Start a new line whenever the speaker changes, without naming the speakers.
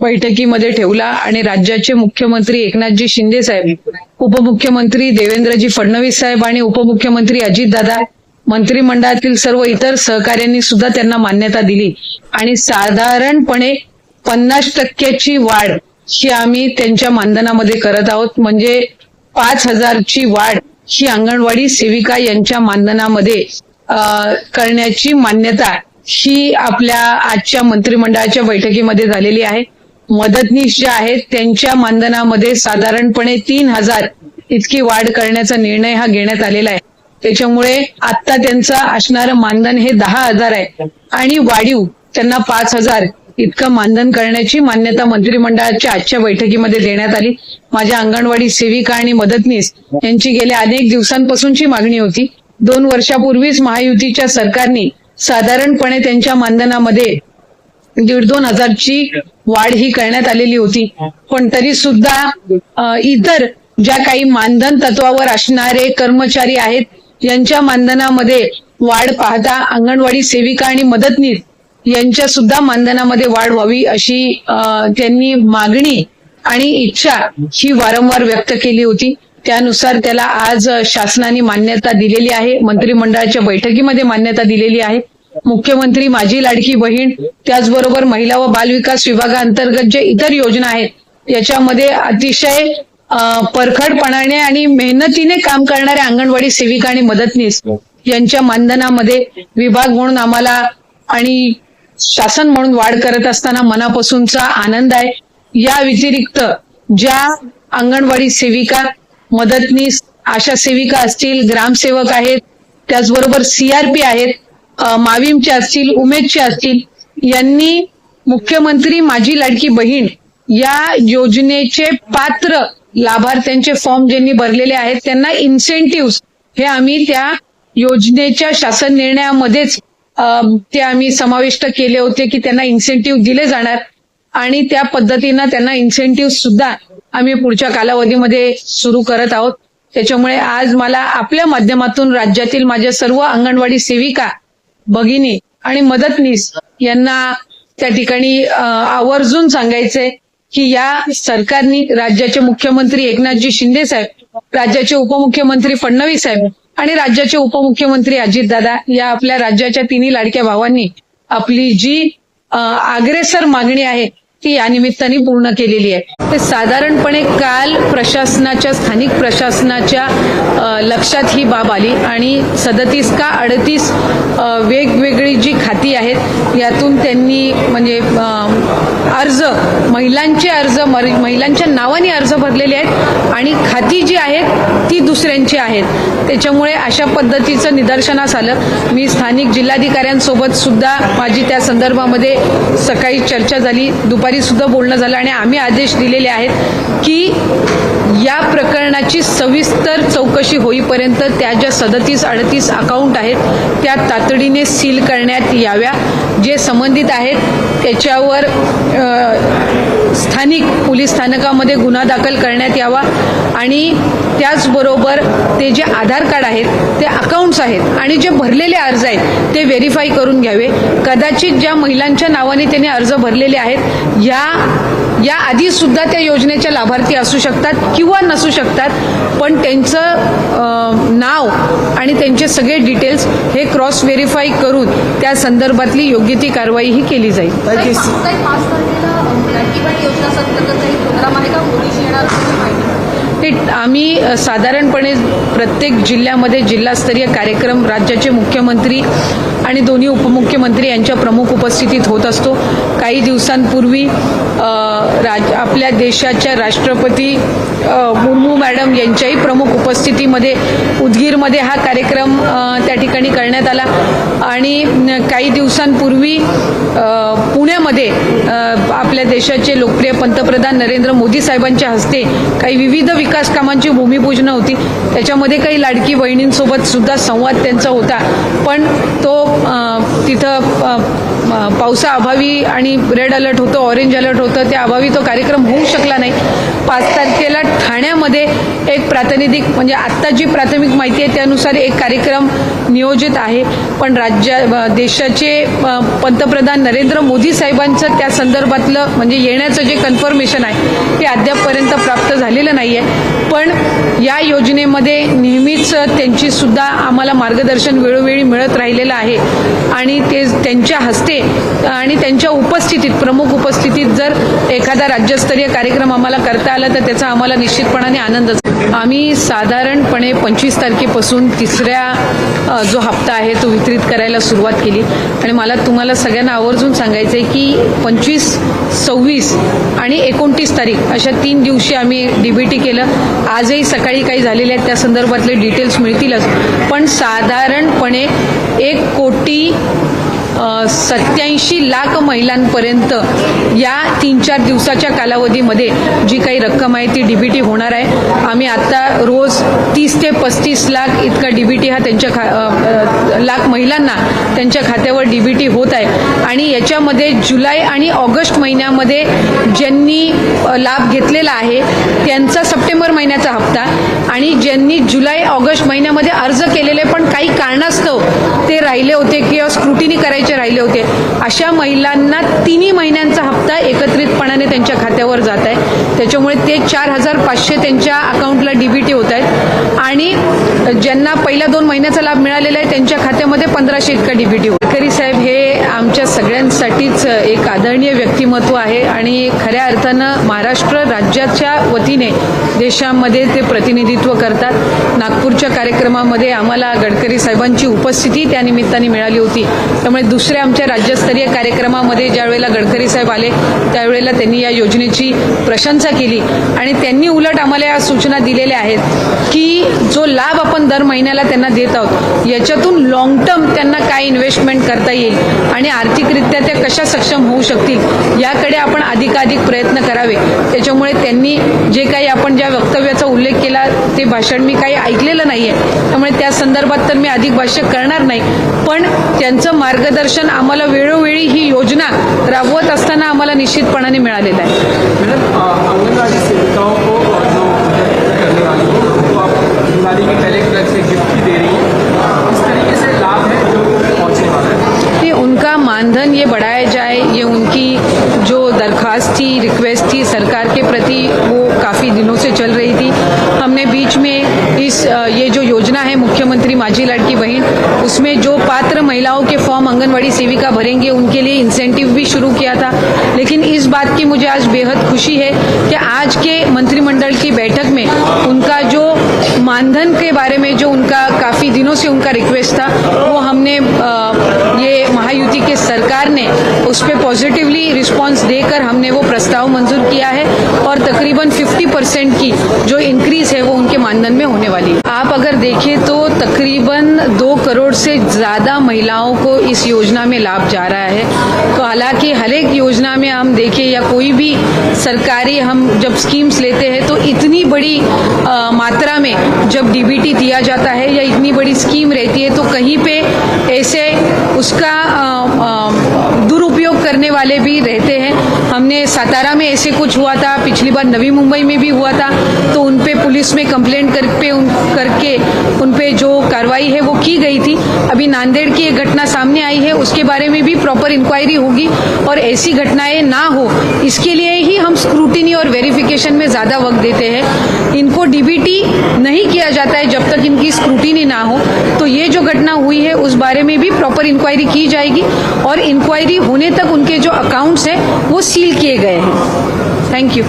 बैठकीमध्ये ठेवला आणि राज्याचे मुख्यमंत्री एकनाथजी शिंदे साहेब उपमुख्यमंत्री देवेंद्रजी फडणवीस साहेब आणि उपमुख्यमंत्री अजितदादा मंत्रिमंडळातील सर्व इतर सहकार्यांनी सुद्धा त्यांना मान्यता दिली. आणि साधारणपणे पन्नास टक्क्याची वाढ ही आम्ही त्यांच्या मानधनामध्ये करत आहोत. म्हणजे पाच हजारची वाढ ही अंगणवाडी सेविका यांच्या मानधनामध्ये करण्याची मान्यता ही आपल्या आजच्या मंत्रिमंडळाच्या बैठकीमध्ये झालेली आहे. मदतनीस जे आहेत त्यांच्या मानधनामध्ये साधारणपणे तीन हजार इतकी वाढ करण्याचा निर्णय हा घेण्यात आलेला आहे. त्याच्यामुळे आता त्यांचं असणारं मानधन हे दहा हजार आहे आणि वाढीव त्यांना पाच हजार इतकं मानधन करण्याची मान्यता मंत्रिमंडळाच्या आजच्या बैठकीमध्ये देण्यात आली. माझ्या अंगणवाडी सेविका आणि मदतनीस यांची गेल्या अनेक दिवसांपासूनची मागणी होती. दोन वर्षापूर्वीच महायुतीच्या सरकारने साधारणपणे त्यांच्या मानधनामध्ये दीड दोन हजारची वाढ ही करण्यात आलेली होती. पण तरी सुद्धा इतर ज्या काही मानधन तत्वावर असणारे कर्मचारी आहेत यांच्या मानधनामध्ये वाढ पाहता अंगणवाडी सेविका आणि मदतनीस यांच्या सुद्धा मानधनामध्ये वाढ व्हावी अशी त्यांनी मागणी आणि इच्छा ही वारंवार व्यक्त केली होती. त्यानुसार त्याला आज शासनाने मान्यता दिलेली आहे मंत्रिमंडळाच्या बैठकीमध्ये मान्यता दिलेली आहे. मुख्यमंत्री माझी लाडकी बहीण त्याचबरोबर महिला व बालविकास विभागाअंतर्गत जे इतर योजना आहेत याच्यामध्ये अतिशय परखडपणाने आणि मेहनतीने काम करणाऱ्या अंगणवाडी सेविका आणि मदतनीस यांच्या मानधनामध्ये विभाग म्हणून आम्हाला आणि शासन म्हणून वाढ करत असताना मनापासूनचा आनंद आहे. या व्यतिरिक्त ज्या अंगणवाडी सेविका मदतनीस आशा सेविका असतील ग्रामसेवक आहेत त्याचबरोबर सीआरपी आहेत माविमचे असतील उमेदचे असतील यांनी मुख्यमंत्री माझी लाडकी बहीण या योजनेचे पात्र लाभार्थ्यांचे फॉर्म ज्यांनी भरलेले आहेत त्यांना इन्सेंटिव्ह हे आम्ही त्या योजनेच्या शासन निर्णयामध्येच ते आम्ही समाविष्ट केले होते की त्यांना इन्सेंटिव्ह दिले जाणार आणि त्या पद्धतीनं त्यांना इन्सेंटिव्ह सुद्धा आम्ही पुढच्या कालावधीमध्ये सुरू करत आहोत. त्याच्यामुळे आज मला आपल्या माध्यमातून राज्यातील माझ्या सर्व अंगणवाडी सेविका भगिनी आणि मदतनीस यांना त्या ठिकाणी आवर्जून सांगायचंय की या सरकारनी राज्याचे मुख्यमंत्री एकनाथजी शिंदे साहेब राज्याचे उपमुख्यमंत्री फडणवीस साहेब आणि राज्याचे उपमुख्यमंत्री अजितदादा या आपल्या राज्याच्या तिन्ही लाडक्या भावांनी आपली जी अग्रेसर मागणी आहे ती या निमित्ताने पूर्ण केलेली आहे. ते साधारणपणे काल प्रशासनाच्या स्थानिक प्रशासनाच्या लक्षात ही बाब आली आणि सदतीस का अडतीस वेगवेगळी जी खाती आहेत यातून त्यांनी म्हणजे अर्ज महिलांचे अर्ज महिलांच्या नावाने अर्ज भरलेले आहेत आणि खाती जी आहेत ती दुसऱ्यांची आहेत. त्याच्यामुळे अशा पद्धतीचं निदर्शनास आलं. मी स्थानिक जिल्हाधिकाऱ्यांसोबत सुद्धा माझी त्या संदर्भामध्ये सकाळी चर्चा झाली. दुपारी सुद्धा बोलणं झालं आणि आम्ही आदेश दिलेले आहेत की या प्रकरणाची सविस्तर चौकशी होईपर्यंत त्या ज्या सदतीस अडतीस अकाउंट आहेत त्या तातडीने सील करण्यात याव्या. जे संबंधित आहेत त्याच्यावर स्थानिक पोलीस स्थानकामध्ये गुन्हा दाखल करण्यात यावा आणि त्याचबरोबर ते जे आधार कार्ड आहेत ते अकाउंट्स आहेत आणि जे भरलेले अर्ज आहेत ते व्हेरीफाय करून घ्यावे. कदाचित ज्या महिलांच्या नावाने त्यांनी अर्ज भरलेले आहेत या या आधी सुद्धा त्या योजनेच्या लाभार्थी असू शकतात किंवा नसू शकतात पण त्यांचं अ, नाव आणि त्यांचे सगळे डिटेल्स हे क्रॉस व्हेरीफाय करून त्या संदर्भातली योग्य ती कारवाई ही केली जाईल.
आणखी पण योजना अंतर्गत काही प्रोग्राम आहे का मोदीशी येणार माहिती
ते आम्ही साधारणपणे प्रत्येक जिल्ह्यामध्ये जिल्हास्तरीय कार्यक्रम राज्याचे मुख्यमंत्री आणि दोन्ही उपमुख्यमंत्री यांच्या प्रमुख उपस्थितीत होत असतो. काही दिवसांपूर्वी राज आपल्या देशाच्या राष्ट्रपती मुर्मू मॅडम यांच्याही प्रमुख उपस्थितीमध्ये उदगीरमध्ये हा कार्यक्रम त्या ठिकाणी करण्यात आला. आणि काही दिवसांपूर्वी पुण्यामध्ये आपल्या देशाचे लोकप्रिय पंतप्रधान नरेंद्र मोदी साहेबांच्या हस्ते काही विविध विकास कामांची भूमिपूजन होती. त्याच्यामध्ये काही लाडकी बहिणींसोबत सुद्धा संवाद त्यांचा होता. पण तो तिथं पावसाअभावी आणि रेड अलर्ट होतं ऑरेंज अलर्ट होतं त्या अभावी तो कार्यक्रम होऊ शकला नाही. पाच तारखे ठाण्यामध्ये एक प्रातिनिधिक म्हणजे आत्ता जी प्राथमिक माहिती आहे त्यानुसार एक कार्यक्रम नियोजित आहे. पण राज्या देशाचे पंतप्रधान नरेंद्र मोदी साहेबांचं त्या संदर्भातलं म्हणजे येण्याचं जे कन्फर्मेशन आहे ते अद्यापपर्यंत प्राप्त झालेलं नाही आहे पण या योजनेमध्ये नेहमीच त्यांची सुद्धा आम्हाला मार्गदर्शन वेळोवेळी मिळत राहिलेलं आहे. आणि ते त्यांच्या हस्ते आणि त्यांच्या उपस्थितीत प्रमुख उपस्थितीत जर एखादा राज्यस्तरीय कार्यक्रम आम्हाला करता आला तर त्याचा आम्हाला निश्चितपणाने आनंदच आम्ही साधारणपणे पंचवीस तारखेपासून तिसऱ्या जो हप्ता आहे तो वितरित करायला सुरुवात केली. आणि मला तुम्हाला सगळ्यांना आवर्जून सांगायचं आहे की पंचवीस सव्वीस आणि एकोणतीस तारीख अशा तीन दिवशी आम्ही डीबीटी केलं. आजही सकाळी काही झालेले आहेत त्या संदर्भातले डिटेल्स मिळतीलच. पण साधारणपणे सत्याऐंशी लाख महिलांपर्यंत या तीन चार दिवसाच्या कालावधीमध्ये जी काही रक्कम आहे ती डीबीटी होणार आहे. आम्ही आता रोज तीस ते पस्तीस लाख इतका डीबीटी हा त्यांच्या खा लाख महिलांना त्यांच्या खात्यावर डीबीटी होत आहे. आणि याच्यामध्ये जुलै आणि ऑगस्ट महिन्यामध्ये ज्यांनी लाभ घेतलेला आहे त्यांचा सप्टेंबर महिन्याचा हप्ता आणि ज्यांनी जुलै ऑगस्ट महिन्यामध्ये अर्ज केलेले पण काही कारणास्तव ते राहिले होते किंवा स्क्रुटिनी करायचे राहिले होते. अशा महिलांना तिन्ही महिन्यांचा हप्ता एकत्रितपणाने त्यांच्या खात्यावर जात आहे. त्याच्यामुळे ते चार हजार पाचशे त्यांच्या अकाउंटला डीबीटी होत आहेत. आणि ज्यांना पहिल्या दोन महिन्याचा लाभ मिळालेला आहे त्यांच्या खात्यामध्ये पंधराशे इतका डीबीटी होत साहेब हे आमच्या सगळ्यांसाठीच एक आदरणीय व्यक्तिमत्व आहे आणि खऱ्या अर्थानं महाराष्ट्र राज्याच्या वतीने देशामध्ये ते प्रतिनिधित्व करतात. नागपूरच्या कार्यक्रमामध्ये आम्हाला गडकरी साहेबांची उपस्थिती त्या निमित्ताने मिळाली होती. त्यामुळे दुसऱ्या आमच्या राज्यस्तरीय कार्यक्रमामध्ये ज्यावेळेला गडकरी साहेब आले त्यावेळेला त्यांनी या योजनेची प्रशंसा केली आणि त्यांनी उलट आम्हाला या सूचना दिलेल्या आहेत की जो लाभ आपण दर महिन्याला त्यांना देत आहोत याच्यातून लॉंग टर्म त्यांना काय इन्व्हेस्टमेंट करता येईल आणि आर्थिकरित्या त्या कशा सक्षम होऊ शकतील याकडे आपण अधिकाधिक प्रयत्न करावे. त्याच्यामुळे त्यांनी जे काही आपण ज्या वक्तव्याचा उल्लेख केला ते भाषण मी काही ऐकलेलं नाहीये. त्यामुळे त्या संदर्भात तर मी अधिक भाष्य करणार नाही. पण त्यांचं मार्गदर्शन आम्हाला वेळोवेळी ही योजना राबवत असताना आम्हाला निश्चितपणाने मिळालेलं आहे. दरख्वास्त थी रिक्वेस्ट थी सरकार के प्रति, वो काफ़ी दिनों से चल रही थी। हमने बीच में इस ये जो योजना है मुख्यमंत्री माझी लाडकी बहन, उसमें जो पात्र महिलाओं के फॉर्म आंगनबाड़ी सेविका भरेंगे, उनके लिए इंसेंटिव भी शुरू किया था। लेकिन इस बात की मुझे आज बेहद खुशी है कि आज के मंत्रिमंडल की बैठक में उनका जो मानधन के बारे में, जो उनका काफ़ी दिनों से उनका रिक्वेस्ट था, वो हमने अ, ये महायुति के सरकार ने उस पर रिस्पांस देकर हमने वो प्रस्ताव मंजूर किया है और तकरीबन 50 परसेंट की जो इंक्रीज है वो उनके मानधन में होने वाली है। आप अगर देखें तो तकरीबन दो करोड़ से ज़्यादा महिलाओं को इस योजना में लाभ जा रहा है। तो हालाँकि हर एक योजना में हम देखें या कोई भी सरकारी हम जब स्कीम्स लेते हैं तो इतनी बड़ी अ, मात्रा में जब डीबीटी दिया जाता है या इतनी बड़ी स्कीम रहती है तो कहीं पे ऐसे उसका अ, दुरुपयोग करने वाले भी रहते हैं हमने सातारा में ऐसे कुछ हुआ था, पिछली बार नवी मुंबई में भी हुआ था तो उन पे पुलिस में कंप्लेंट कर पे उन, करके उन पे जो कार्रवाई है वो की गई थी। अभी नांदेड़ की एक घटना सामने आई है, उसके बारे में भी प्रॉपर इंक्वायरी होगी और ऐसी घटनाएँ ना हो, इसके लिए ही हम स्क्रूटिनी और वेरिफिकेशन में ज़्यादा वक्त देते हैं। इनको डीबीटी नहीं किया जाता है जब तक इनकी स्क्रूटिनी ना हो। तो ये जो घटना हुई है, उस बारे में भी प्रॉपर इंक्वायरी की जाएगी और इंक्वायरी होने तक उनके जो अकाउंट्स हैं, वो सील किए गए हैं। Thank you